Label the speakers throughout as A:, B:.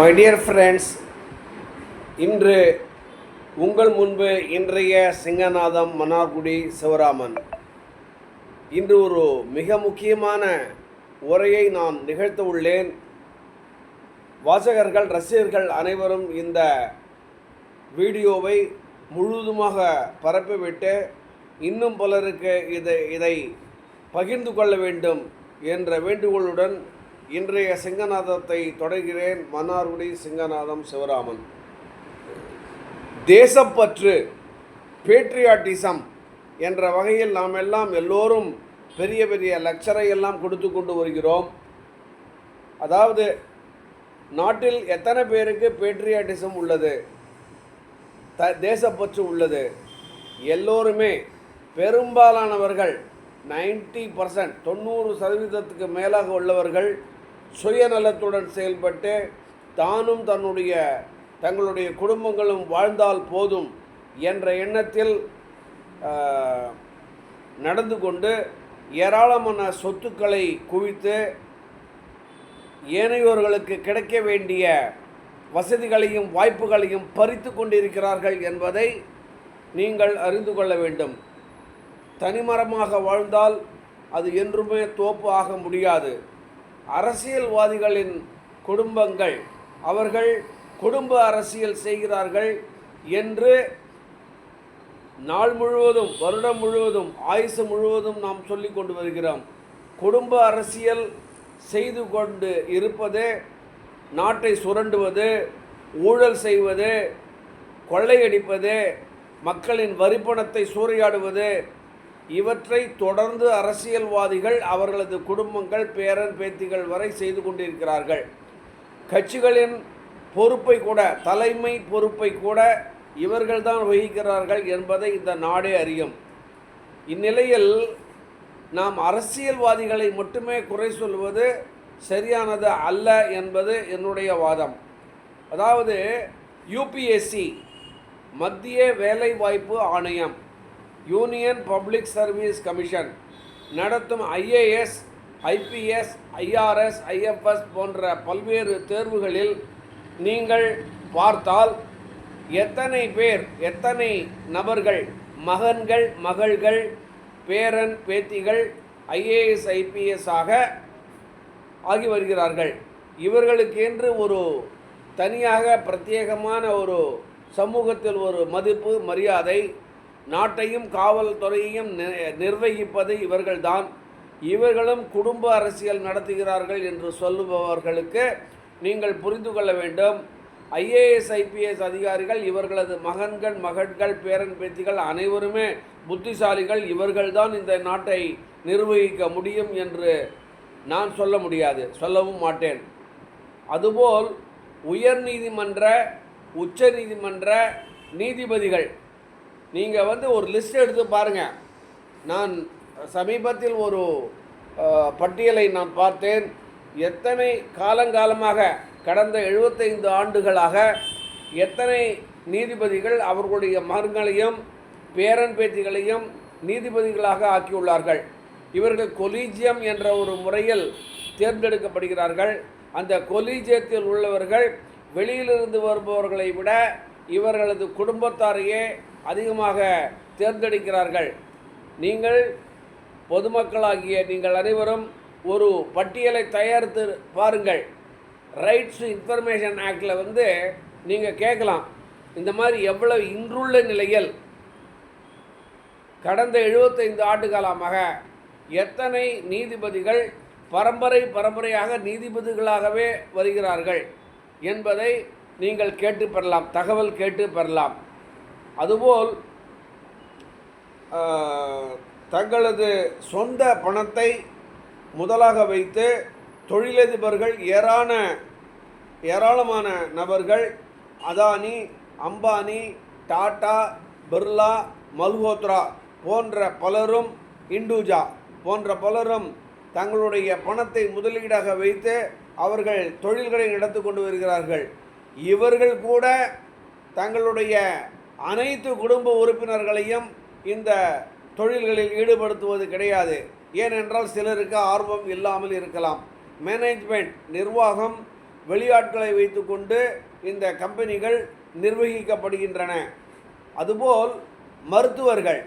A: My dear friends இன்று உங்கள் முன்பு இன்றைய சிங்கநாதம் மன்னார்குடி சிவராமன். இன்று ஒரு மிக முக்கியமான உரையை நான் நிகழ்த்த உள்ளேன். வாசகர்கள் ரசிகர்கள் அனைவரும் இந்த வீடியோவை முழுவதுமாக பரப்பிவிட்டு இன்னும் பலருக்கு இதை இதை பகிர்ந்து கொள்ள வேண்டும் என்ற வேண்டுகோளுடன் இன்றைய சிங்கநாதத்தை தொடர்கிறேன் மன்னார்குடி சிங்கநாதம் சிவராமன். தேசப்பற்று பேட்ரியாட்டிசம் என்ற வகையில் நாம் எல்லாம் எல்லோரும் பெரிய பெரிய லெக்சரை எல்லாம் கொடுத்து கொண்டு வருகிறோம். அதாவது நாட்டில் எத்தனை பேருக்கு பேட்ரியாட்டிசம் உள்ளது? த தேசப்பற்று உள்ளது. எல்லோருமே பெரும்பாலானவர்கள் 90% பர்சன்ட் தொண்ணூறு சதவீதத்துக்கு மேலாக உள்ளவர்கள் சுயநலத்துடன் செயல்பட்டு தானும் தன்னுடைய தங்களுடைய குடும்பங்களும் வாழ்ந்தால் போதும் என்ற எண்ணத்தில் நடந்து கொண்டு ஏராளமான சொத்துக்களை குவித்து ஏனையோர்களுக்கு கிடைக்க வேண்டிய வசதிகளையும் வாய்ப்புகளையும் பறித்து கொண்டிருக்கிறார்கள் என்பதை நீங்கள் அறிந்து கொள்ள வேண்டும். தனிமரமாக வாழ்ந்தால் அது என்றுமே தோப்பு ஆக முடியாது. அரசியல்வாதிகளின் குடும்பங்கள் அவர்கள் குடும்ப அரசியல் செய்கிறார்கள் என்று நாள் முழுவதும் வருடம் முழுவதும் ஆயுசு முழுவதும் நாம் சொல்லிக் கொண்டு வருகிறோம். குடும்ப அரசியல் செய்து கொண்டு இருப்பது நாட்டை சுரண்டுவது ஊழல் செய்வது கொள்ளையடிப்பது மக்களின் வரிப்பணத்தை சூறையாடுவது இவற்றை தொடர்ந்து அரசியல்வாதிகள் அவர்களது குடும்பங்கள் பேரன் பேத்திகள் வரை செய்து கொண்டிருக்கிறார்கள். கட்சிகளின் பொறுப்பை கூட தலைமை பொறுப்பை கூட இவர்கள்தான் வகிக்கிறார்கள் என்பதை இந்த நாடே அறியும். இந்நிலையில் நாம் அரசியல்வாதிகளை மட்டுமே குறை சொல்வது சரியானது அல்ல என்பது என்னுடைய வாதம். அதாவது யூபிஎஸ்சி மத்திய வேலைவாய்ப்பு ஆணையம். யூனியன் பப்ளிக் சர்வீஸ் கமிஷன் நடத்தும் ஐஏஎஸ் ஐபிஎஸ் ஐஆர்எஸ் ஐஎஃப்எஸ் போன்ற பல்வேறு தேர்வுகளில் நீங்கள் பார்த்தால் எத்தனை பேர் எத்தனை நபர்கள் மகன்கள் மகள்கள் பேரன் பேத்திகள் ஐஏஎஸ் ஐபிஎஸ் ஆக ஆகி வருகிறார்கள். இவர்களுக்கென்று ஒரு தனியாக பிரத்யேகமான ஒரு சமூகத்தில் ஒரு மதிப்பு மரியாதை நாட்டையும் காவல்துறையையும் நிர்வகிப்பது இவர்கள்தான். இவர்களும் குடும்ப அரசியல் நடத்துகிறார்கள் என்று சொல்லுபவர்களுக்கு நீங்கள் புரிந்து கொள்ள வேண்டும். ஐஏஎஸ் ஐபிஎஸ் அதிகாரிகள் இவர்களது மகன்கள் மகள்கள் பேரன் பேத்திகள் அனைவருமே புத்திசாலிகள். இவர்கள்தான் இந்த நாட்டை நிர்வகிக்க முடியும் என்று நான் சொல்ல முடியாது சொல்லவும் மாட்டேன். அதுபோல் உயர் நீதிமன்ற உச்ச நீதிமன்ற நீதிபதிகள் நீங்கள் வந்து ஒரு லிஸ்ட் எடுத்து பாருங்கள் நான் சமீபத்தில் ஒரு பட்டியலை நான் பார்த்தேன். எத்தனை காலங்காலமாக கடந்த எழுபத்தைந்து ஆண்டுகளாக எத்தனை நீதிபதிகள் அவர்களுடைய மகன்களையும் பேரன் பேத்திகளையும் நீதிபதிகளாக ஆக்கியுள்ளார்கள். இவர்கள் கொலீஜியம் என்ற ஒரு முறையில் தேர்ந்தெடுக்கப்படுகிறார்கள். அந்த கொலீஜியத்தில் உள்ளவர்கள் வெளியிலிருந்து வருபவர்களை விட இவர்களது குடும்பத்தாரையே அதிகமாக தேர்ந்தெடுக்கிறார்கள். நீங்கள் பொதுமக்களாகிய நீங்கள் அனைவரும் ஒரு பட்டியலை தயாரித்து பாருங்கள். ரைட்ஸ் இன்ஃபர்மேஷன் ஆக்டில் வந்து நீங்கள் கேட்கலாம். இந்த மாதிரி எவ்வளவு இன்றுள்ள நிலையில் கடந்த எழுபத்தைந்து ஆண்டு காலமாக எத்தனை நீதிபதிகள் பரம்பரை பரம்பரையாக நீதிபதிகளாகவே வருகிறார்கள் என்பதை நீங்கள் கேட்டு பெறலாம் தகவல் கேட்டு பெறலாம். அதுபோல் தங்களது சொந்த பணத்தை முதலாக வைத்து தொழிலதிபர்கள் ஏராள ஏராளமான நபர்கள் அதானி அம்பானி டாடா பிர்லா மல்ஹோத்ரா போன்ற பலரும் இண்டூஜா போன்ற பலரும் தங்களுடைய பணத்தை முதலீடாக வைத்து அவர்கள் தொழில்களை நடத்தி கொண்டு வருகிறார்கள். இவர்கள் கூட தங்களுடைய அனைத்து குடும்ப உறுப்பினர்களையும் இந்த தொழில்களில் ஈடுபடுத்துவது கிடையாது. ஏனென்றால் சிலருக்கு ஆர்வம் இல்லாமல் இருக்கலாம். மேனேஜ்மெண்ட் நிர்வாகம் வெளியாட்களை வைத்துக்கொண்டு இந்த கம்பெனிகள் நிர்வகிக்கப்படுகின்றன. அதுபோல் மருத்துவர்கள்.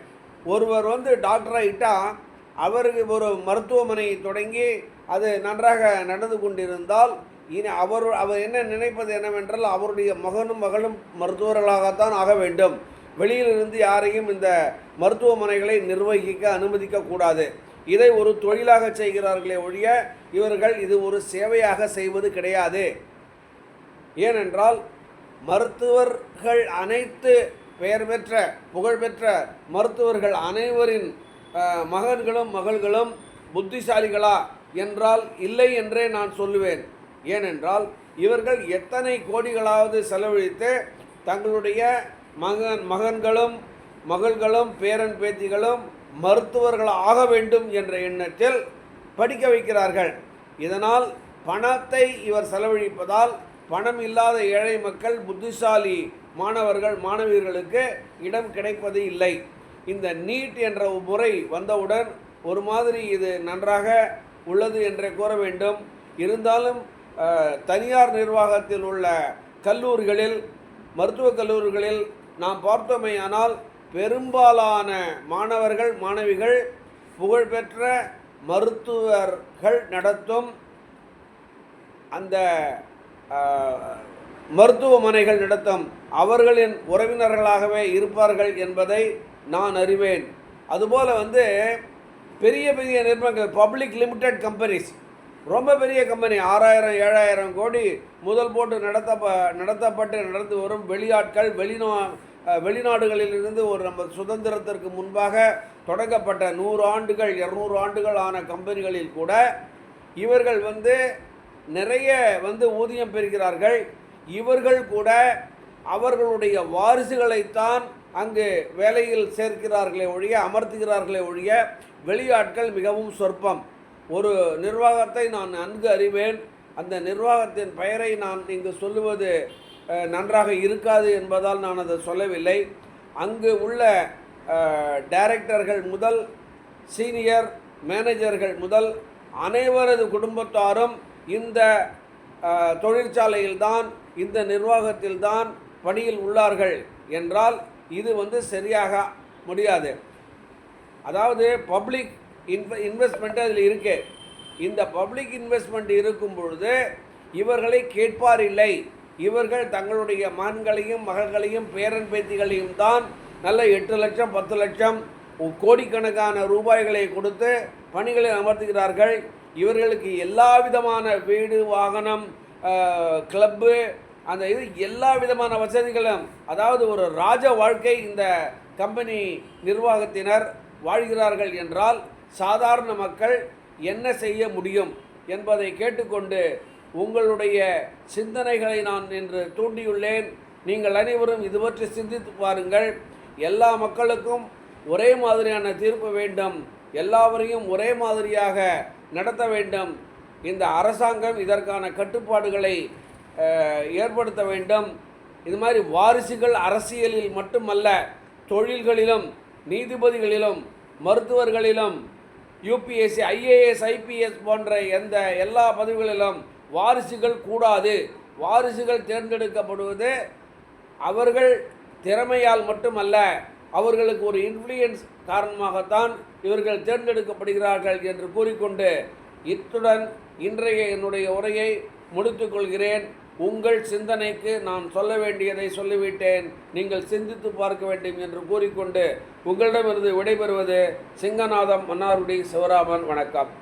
A: ஒருவர் வந்து டாக்டர் அவருக்கு ஒரு மருத்துவமனை தொடங்கி அது நன்றாக நடந்து கொண்டிருந்தால் இனி அவர் அவர் என்ன நினைப்பது என்னவென்றால் அவருடைய மகனும் மகளும் மருத்துவர்களாகத்தான் ஆக வேண்டும். வெளியிலிருந்து யாரையும் இந்த மருத்துவமனைகளை நிர்வகிக்க அனுமதிக்க கூடாது இதை ஒரு தொழிலாக செய்கிறார்களே ஒழிய இவர்கள் இது ஒரு சேவையாக செய்வது கிடையாது. ஏனென்றால் மருத்துவர்கள் அனைத்து பெயர் பெற்ற புகழ்பெற்ற மருத்துவர்கள் அனைவரின் மகன்களும் மகள்களும் புத்திசாலிகளா? என்றால் இல்லை என்றே நான் சொல்லுவேன். ஏனென்றால் இவர்கள் எத்தனை கோடிகளாவது செலவழித்து தங்களுடைய மகன் மகன்களும் மகள்களும் பேரன் பேத்திகளும் மருத்துவர்கள் ஆக வேண்டும் என்ற எண்ணத்தில் படிக்க வைக்கிறார்கள். இதனால் பணத்தை இவர் செலவழிப்பதால் பணம் இல்லாத ஏழை மக்கள் புத்திசாலி மாணவர்கள் மாணவியர்களுக்கு இடம் கிடைப்பது இல்லை. இந்த நீட் என்ற முறை வந்தவுடன் ஒரு மாதிரி இது நன்றாக உள்ளது என்றே கூற வேண்டும். இருந்தாலும் தனியார் நிர்வாகத்தில் உள்ள கல்லூரிகளில் மருத்துவக் கல்லூரிகளில் நாம் பார்த்தோமேயானால் பெரும்பாலான மாணவர்கள் மாணவிகள் புகழ்பெற்ற மருத்துவர்கள் நடத்தும் அந்த மருத்துவமனைகள் நடத்தும் அவர்களின் உறவினர்களாகவே இருப்பார்கள் என்பதை நான் அறிவேன். அதுபோல் வந்து பெரிய பெரிய நிறுவனங்கள் பப்ளிக் லிமிடெட் கம்பெனிஸ் ரொம்ப பெரிய கம்பெனி. ஆறாயிரம் ஏழாயிரம் கோடி முதல் போட்டு நடத்தப்ப நடத்தப்பட்டு நடந்து வரும் வெளியாட்கள் வெளிநா வெளிநாடுகளிலிருந்து ஒரு நம்ம சுதந்திரத்திற்கு முன்பாக தொடங்கப்பட்ட நூறு ஆண்டுகள் இரநூறு ஆண்டுகள் ஆன கம்பெனிகளில் கூட இவர்கள் வந்து நிறைய வந்து ஊதியம் பெறுகிறார்கள். இவர்கள் கூட அவர்களுடைய வாரிசுகளைத்தான் அங்கு வேலையில் சேர்க்கிறார்களே ஒழிய அமர்த்துகிறார்களே ஒழிய வெளியாட்கள் மிகவும் சொற்பம். ஒரு நிர்வாகத்தை நான் நன்கு அறிவேன். அந்த நிர்வாகத்தின் பெயரை நான் இங்கு சொல்லுவது நன்றாக இருக்காது என்பதால் நான் அதை சொல்லவில்லை. அங்கு உள்ள டைரக்டர்கள் முதல் சீனியர் மேனேஜர்கள் முதல் அனைவரது குடும்பத்தாரும் இந்த தொழிற்சாலையில்தான் இந்த நிர்வாகத்தில்தான் பணியில் உள்ளார்கள் என்றால் இது வந்து சரியாக முடியாது. அதாவது பப்ளிக் இன்வெ இன்வெஸ்ட்மெண்ட்டு அதில் இருக்கு. இந்த பப்ளிக் இன்வெஸ்ட்மெண்ட் இருக்கும் பொழுது இவர்களை கேட்பார் இல்லை. இவர்கள் தங்களுடைய மகன்களையும் மகள்களையும் பேரன் பேத்திகளையும் தான் நல்ல எட்டு லட்சம் பத்து லட்சம் கோடிக்கணக்கான ரூபாய்களை கொடுத்து பணிகளை அமர்த்துகிறார்கள். இவர்களுக்கு எல்லா விதமான வீடு வாகனம் கிளப்பு அந்த இது எல்லா விதமான வசதிகளும் அதாவது ஒரு ராஜ வாழ்க்கை இந்த கம்பெனி நிர்வாகத்தினர் வாழ்கிறார்கள் என்றால் சாதாரண மக்கள் என்ன செய்ய முடியும் என்பதை கேட்டுக்கொண்டு உங்களுடைய சிந்தனைகளை நான் இன்று தூண்டியுள்ளேன். நீங்கள் அனைவரும் இது பற்றி சிந்தித்து பாருங்கள். எல்லா மக்களுக்கும் ஒரே மாதிரியான தீர்ப்பு வேண்டும். எல்லாவரையும் ஒரே மாதிரியாக நடத்த வேண்டும். இந்த அரசாங்கம் இதற்கான கட்டுப்பாடுகளை ஏற்படுத்த வேண்டும். இது மாதிரி வாரிசுகள் அரசியலில் மட்டுமல்ல தொழில்களிலும் நீதிபதிகளிலும் மருத்துவர்களிலும் யூபிஎஸ்சி ஐஏஎஸ் ஐபிஎஸ் போன்ற எந்த எல்லா பதவிகளிலும் வாரிசுகள் கூடாது. வாரிசுகள் தேர்ந்தெடுக்கப்படுவது அவர்கள் திறமையால் மட்டுமல்ல அவர்களுக்கு ஒரு இன்ஃப்ளூயன்ஸ் காரணமாகத்தான் இவர்கள் தேர்ந்தெடுக்கப்படுகிறார்கள் என்று கூறிக்கொண்டு இத்துடன் இன்றைய என்னுடைய உரையை முடித்துக்கொள்கிறேன் உங்கள் சிந்தனைக்கு நான் சொல்ல வேண்டியதை சொல்லிவிட்டேன். நீங்கள் சிந்தித்து பார்க்க வேண்டும் என்று கூறிக்கொண்டு உங்களிடமிருந்து விடைபெறுவது சிங்கநாதம் மன்னாருடி சிவராமன். வணக்கம்.